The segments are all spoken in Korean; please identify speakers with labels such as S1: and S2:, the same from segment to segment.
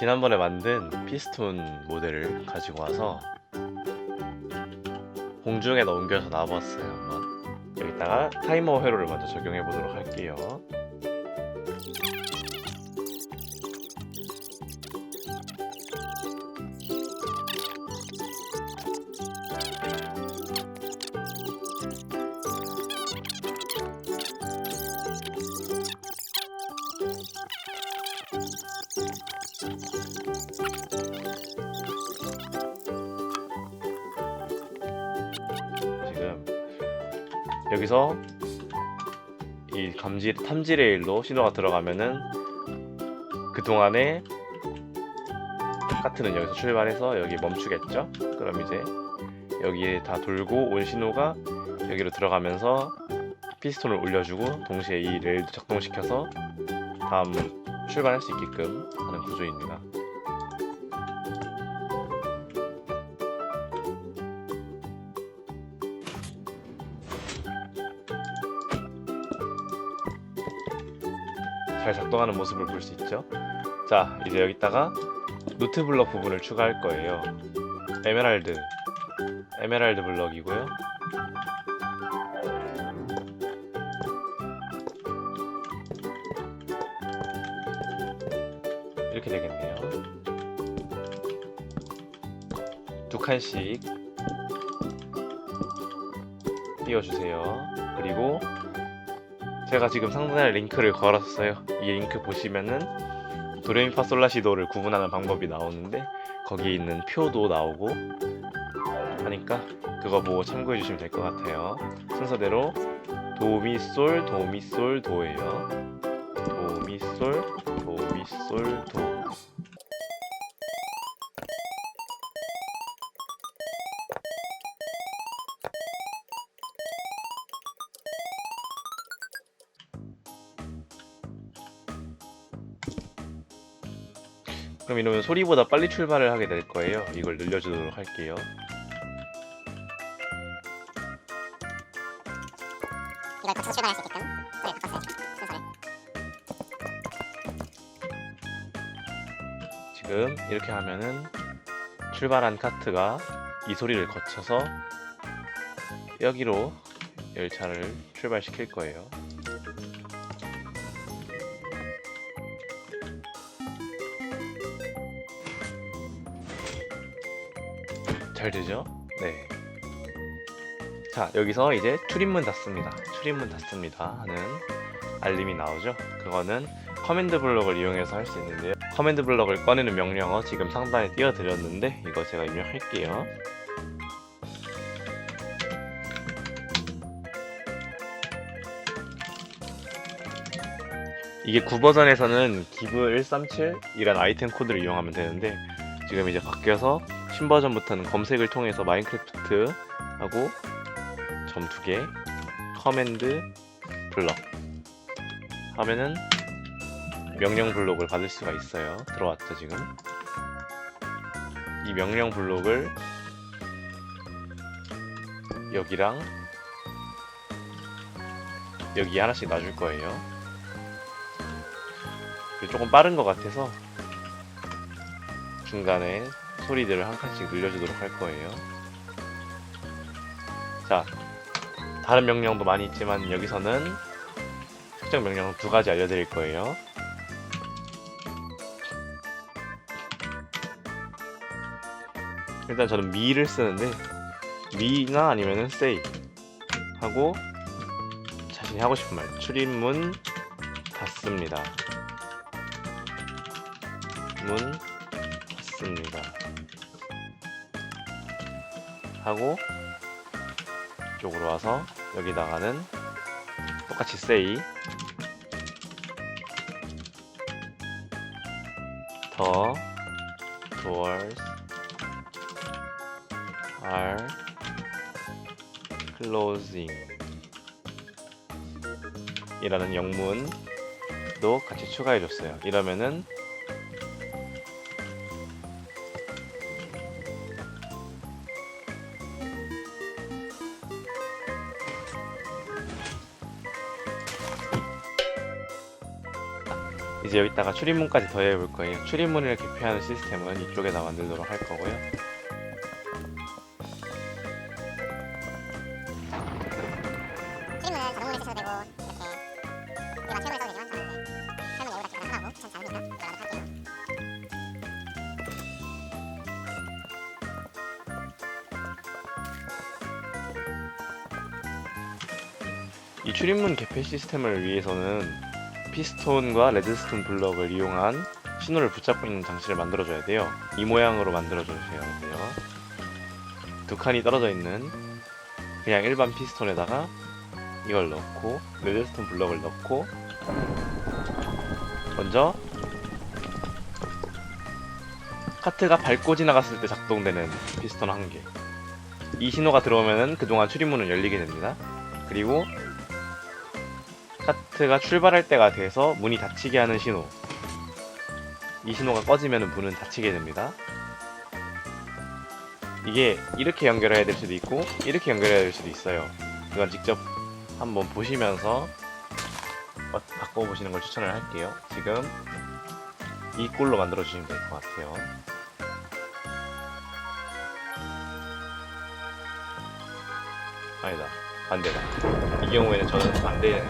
S1: 지난번에 만든 피스톤 모델을 가지고 와서 공중에다 옮겨서 놔봤어요. 한번. 여기다가 타이머 회로를 먼저 적용해 보도록 할게요 여기서 이 감지 탐지 레일로 신호가 들어가면은 그 동안에 카트는 여기서 출발해서 여기 멈추겠죠? 그럼 이제 여기에 다 돌고 온 신호가 여기로 들어가면서 피스톤을 올려주고 동시에 이 레일도 작동시켜서 다음 출발할 수 있게끔 하는 구조입니다. 잘 작동하는 모습을 볼 수 있죠. 자, 이제 여기다가 노트 블럭 부분을 추가할 거예요. 에메랄드, 에메랄드 블럭이고요. 이렇게 되겠네요. 두 칸씩 띄워주세요. 그리고 제가 지금 상단에 링크를 걸었어요. 이 링크 보시면은 도레미파솔라시도를 구분하는 방법이 나오는데 거기에 있는 표도 나오고 하니까 그거 보고 참고해 주시면 될 것 같아요. 순서대로 도미솔 도미솔 도예요. 도미솔 도미솔 도. 그럼 이러면 소리보다 빨리 출발을 하게 될 거예요. 이걸 늘려주도록 할게요.
S2: 이걸 거쳐서 출발할 수 있게끔 소리를 바꿨어요. 순서를.
S1: 지금 이렇게 하면은 출발한 카트가 이 소리를 거쳐서 여기로 열차를 출발시킬 거예요. 잘 되죠? 네. 자, 여기서 이제 출입문 닫습니다. 출입문 닫습니다. 하는 알림이 나오죠? 그거는 커맨드 블럭을 이용해서 할 수 있는데요. 커맨드 블럭을 꺼내는 명령어 지금 상단에 띄워드렸는데 이거 제가 입력할게요. 이게 9버전에서는 give137이란 아이템 코드를 이용하면 되는데 지금 이제 바뀌어서 신버전부터는 검색을 통해서 마인크래프트 하고 점 두 개 커맨드 블럭 하면은 명령 블록을 받을 수가 있어요. 들어왔죠 지금. 이 명령 블록을 여기랑 여기 하나씩 놔줄 거예요. 조금 빠른 것 같아서 중간에 소리들을 한 칸씩 늘려주도록 할 거예요. 자, 다른 명령도 많이 있지만 여기서는 특정 명령 두 가지 알려드릴 거예요. 일단 저는 미를 쓰는데 미나 아니면은 say 하고 자신이 하고 싶은 말 출입문 닫습니다. 문 닫습니다. 하고 이쪽으로 와서 여기다가는 똑같이 say the doors are closing 이라는 영문도 같이 추가해 줬어요. 이러면은 이제 여기다가 출입문까지 더해 볼 거예요. 출입문을 개폐하는 시스템은 이쪽에다 만들도록 할 거고요.
S2: 출입문은 자동문을 쓰셔도 되고 이렇게 일반 철문을 써도 되지만 저는 이제 철문 여기다 기본 하나고 귀찮지 않으니까 이걸 하도록 할게요.
S1: 이 출입문 개폐 시스템을 위해서는 피스톤과 레드스톤 블럭을 이용한 신호를 붙잡고 있는 장치를 만들어줘야 돼요. 이 모양으로 만들어줘야 돼요. 두 칸이 떨어져 있는 그냥 일반 피스톤에다가 이걸 넣고 레드스톤 블럭을 넣고 먼저 카트가 밟고 지나갔을 때 작동되는 피스톤 한 개. 이 신호가 들어오면은 그동안 출입문은 열리게 됩니다. 그리고 카트가 출발할 때가 돼서 문이 닫히게 하는 신호. 이 신호가 꺼지면 문은 닫히게 됩니다. 이게 이렇게 연결해야 될 수도 있고 이렇게 연결해야 될 수도 있어요. 이건 직접 한번 보시면서 어, 바꿔보시는 걸 추천을 할게요. 지금 이 꼴로 만들어 주시면 될 것 같아요. 아니다. 반대다. 이 경우에는 저는 반대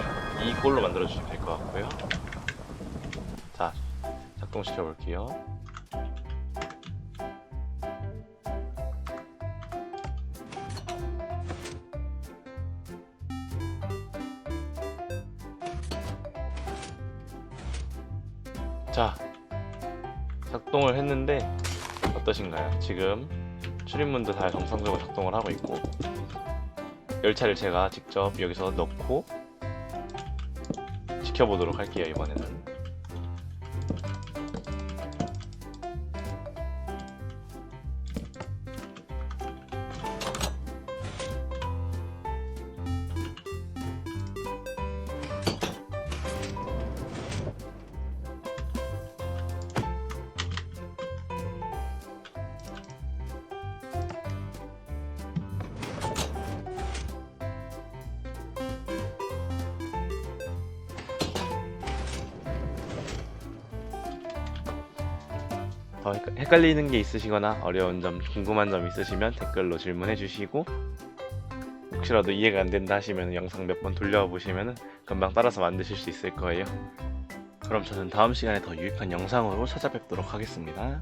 S1: 이 꼴로 만들어 주시면 될 것 같고요. 자, 작동시켜 볼게요. 자, 작동을 했는데 어떠신가요? 지금 출입문도 다 정상적으로 작동을 하고 있고 열차를 제가 직접 여기서 넣고 지켜보도록 할게요 이번에는 더 헷갈- 헷갈리는 게 있으시거나 어려운 점, 궁금한 점 있으시면 댓글로 질문해 주시고 혹시라도 이해가 안 된다 하시면 영상 몇 번 돌려보시면 금방 따라서 만드실 수 있을 거예요. 그럼 저는 다음 시간에 더 유익한 영상으로 찾아뵙도록 하겠습니다.